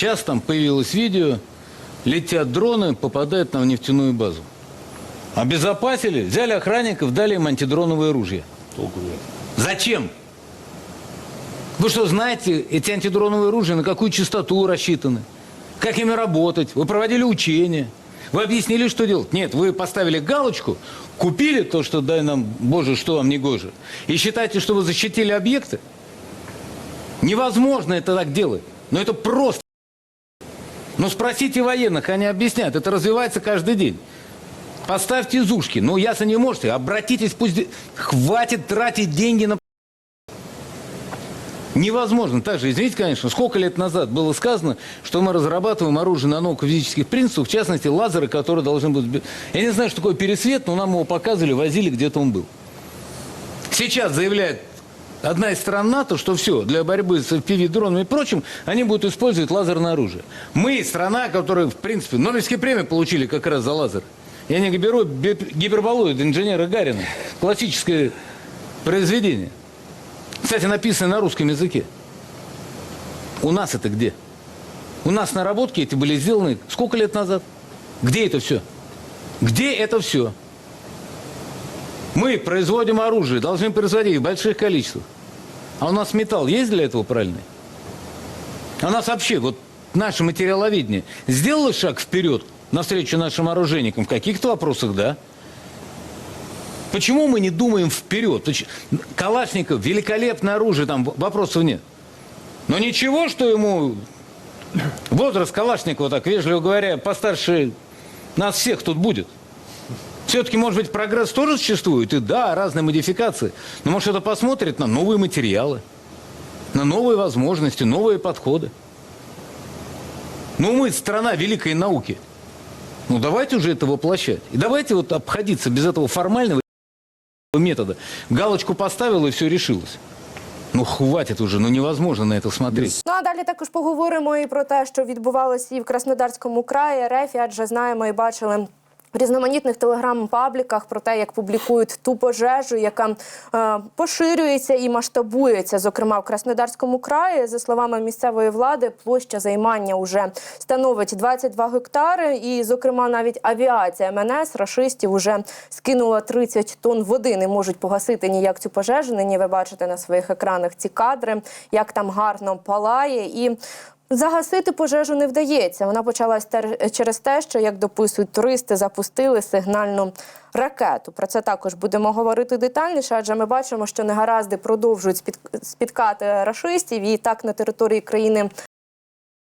Сейчас там появилось видео, летят дроны, попадают на нефтяную базу. Обезопасили, взяли охранников, дали им антидроновые ружья. Толку нет. Зачем? Вы что, знаете эти антидроновые ружья, на какую частоту рассчитаны? Как ими работать? Вы проводили учения? Вы объяснили, что делать? Нет, вы поставили галочку, купили то, что дай нам, Боже, что вам не гоже, и считаете, что вы защитили объекты? Невозможно это так делать. Но это просто. Но спросите военных, они объяснят. Это развивается каждый день. Поставьте зушки. Ну, ясно не можете. Обратитесь, пусть... Хватит тратить деньги на... Невозможно. Также, извините, конечно, сколько лет назад было сказано, что мы разрабатываем оружие на науку физических принципов, в частности, лазеры, которые должны быть... Я не знаю, что такое пересвет, но нам его показывали, возили, где-то он был. Сейчас заявляет одна из стран НАТО, что все, для борьбы с FPV-дронами и прочим, они будут использовать лазерное оружие. Мы, страна, которая, в принципе, Нобелевские премии получили как раз за лазер. Я не беру гиперболоид инженера Гарина. Классическое произведение. Кстати, написано на русском языке. У нас это где? У нас наработки эти были сделаны сколько лет назад? Где это все? Где это все? Мы производим оружие, должны производить в больших количествах. А у нас металл есть для этого правильный? А нас вообще, вот наше материаловедение сделало шаг вперед навстречу нашим оружейникам? В каких-то вопросах, да. Почему мы не думаем вперед? Калашников, великолепное оружие, там вопросов нет. Но ничего, что ему возраст Калашникова, так вежливо говоря, постарше нас всех тут будет. Все-таки, может быть, прогресс тоже существует, и да, разные модификации. Но может это посмотрит на новые материалы, на новые возможности, новые подходы. Ну, мы страна великой науки. Ну, давайте уже это воплощать. И давайте вот обходиться без этого формального метода. Галочку поставил, и все решилось. Ну, хватит уже, ну невозможно на это смотреть. Ну а далі також поговоримо і про те, що відбувалося і в Краснодарському краї РФ, адже знаємо і бачили. Різноманітних телеграм-пабліках про те, як публікують ту пожежу, яка е, поширюється і масштабується. Зокрема, в Краснодарському краї, за словами місцевої влади, площа займання вже становить 22 гектари. І, зокрема, навіть авіація МНС рашистів вже скинула 30 тонн води. Не можуть погасити ніяк цю пожежу. Нині ви бачите на своїх екранах ці кадри, як там гарно палає і. Загасити пожежу не вдається. Вона почалась тер- через те, що, як дописують туристи, запустили сигнальну ракету. Про це також будемо говорити детальніше, адже ми бачимо, що негаразди продовжують спіткати рашистів і так на території країни.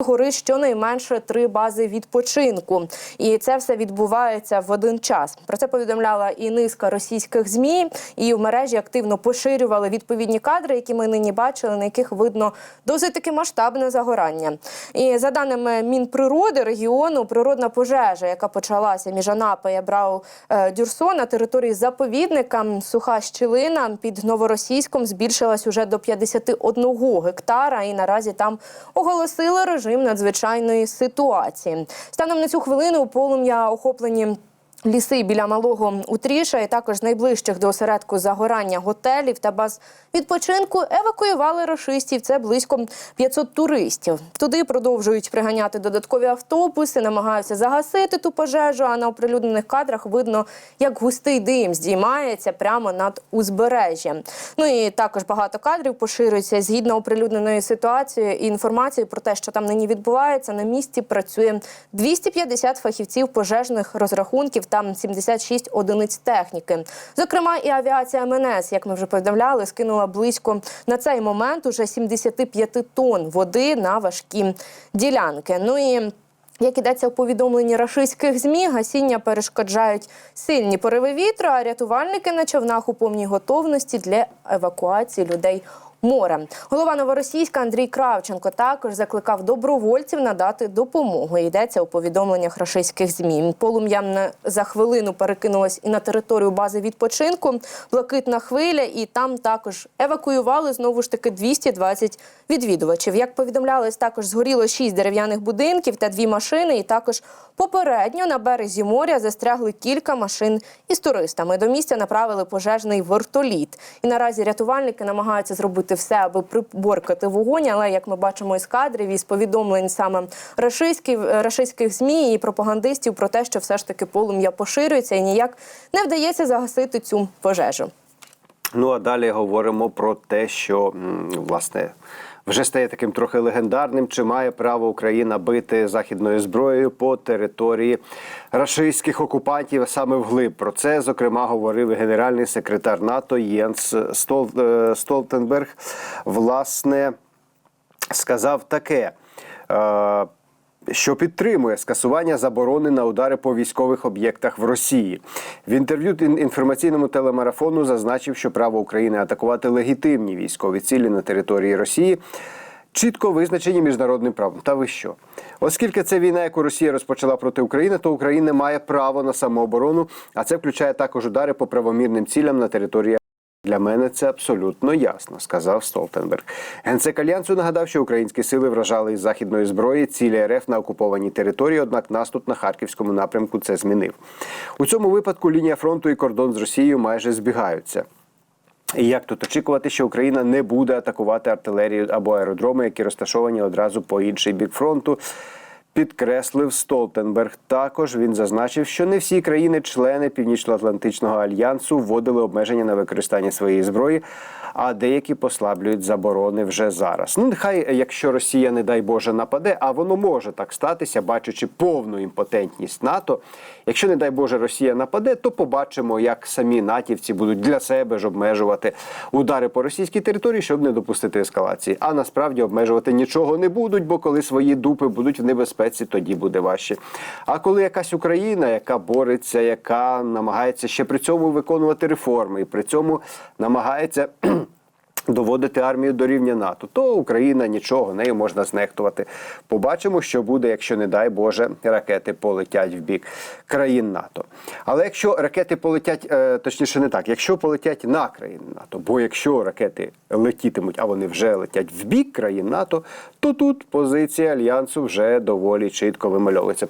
Горить щонайменше три бази відпочинку, і це все відбувається в один час. Про це повідомляла і низка російських змі, і в мережі активно поширювали відповідні кадри, які ми нині бачили, на яких видно досить таки масштабне загорання. І за даними Мінприроди регіону, природна пожежа, яка почалася між Анапа і Абрау е, Дюрсо на території заповідника суха щілина під новоросійськом збільшилась уже до 51 гектара, і наразі там оголосили режим надзвичайної ситуації. Станом на цю хвилину полум'я охоплені. Ліси біля малого Утріша і також найближчих до осередку загорання готелів та баз відпочинку евакуювали рашистів. Це близько 500 туристів. Туди продовжують приганяти додаткові автобуси, намагаються загасити ту пожежу. А на оприлюднених кадрах видно, як густий дим здіймається прямо над узбережжям. Ну і також багато кадрів поширюється згідно оприлюдненої ситуації і інформації про те, що там нині відбувається. На місці працює 250 фахівців пожежних розрахунків та 76 одиниць техніки. Зокрема, і авіація МНС, як ми вже повідомляли, скинула близько на цей момент уже 75 тонн води на важкі ділянки. Ну і як ідеться в повідомленні рашистських змі, гасіння перешкоджають сильні пориви вітру, а рятувальники на човнах у повній готовності для евакуації людей. Морем голова новоросійська Андрій Кравченко також закликав добровольців надати допомогу. Йдеться у повідомленнях рашистських змі. Полум'я за хвилину перекинулось і на територію бази відпочинку. Блакитна хвиля, і там також евакуювали знову ж таки 220 відвідувачів. Як повідомлялось, також згоріло 6 дерев'яних будинків та дві машини. І також попередньо на березі моря застрягли кілька машин із туристами. До місця направили пожежний вертоліт. І наразі рятувальники намагаються зробити зробити все, аби приборкати вогонь. Але як ми бачимо із кадрів, із повідомлень саме рашистських, рашистських змі і пропагандистів про те, що все ж таки полум'я поширюється і ніяк не вдається загасити цю пожежу. Ну а далі говоримо про те, що власне вже стає таким трохи легендарним. Чи має право Україна бити західною зброєю по території рашистських окупантів саме вглиб? Про це зокрема говорив генеральний секретар НАТО Єнс е, Столтенберг. Власне сказав таке. Що підтримує скасування заборони на удари по військових об'єктах в Росії. В інтерв'ю інформаційному телемарафону зазначив, що право України атакувати легітимні військові цілі на території Росії чітко визначені міжнародним правом. Та ви що? Оскільки це війна, яку Росія розпочала проти України, то Україна має право на самооборону, а це включає також удари по правомірним цілям на території. Для мене це абсолютно ясно, сказав Столтенберг. Генсек Альянсу нагадав, що українські сили вражали із західної зброї цілі РФ на окупованій території, однак наступ на харківському напрямку це змінив. У цьому випадку лінія фронту і кордон з Росією майже збігаються. І як тут очікувати, що Україна не буде атакувати артилерію або аеродроми, які розташовані одразу по інший бік фронту? Підкреслив Столтенберг. Також він зазначив, що не всі країни-члени Північно-Атлантичного альянсу вводили обмеження на використання своєї зброї, а деякі послаблюють заборони вже зараз. Ну, нехай, якщо Росія, не дай Боже, нападе, а воно може так статися, бачачи повну імпотентність НАТО. Якщо, не дай Боже, Росія нападе, то побачимо, як самі натівці будуть для себе ж обмежувати удари по російській території, щоб не допустити ескалації. А насправді обмежувати нічого не будуть, бо коли свої дупи будуть в небезпеці, тоді буде важче. А коли якась Україна, яка бореться, яка намагається ще при цьому виконувати реформи, і при цьому намагається. Доводити армію до рівня НАТО, то Україна нічого, нею можна знехтувати. Побачимо, що буде, якщо, не дай Боже, ракети полетять в бік країн НАТО. Але якщо ракети полетять, е, точніше, не так, якщо полетять на країни НАТО, бо якщо ракети летітимуть, а вони вже летять в бік країн НАТО, то тут позиція альянсу вже доволі чітко вимальовується.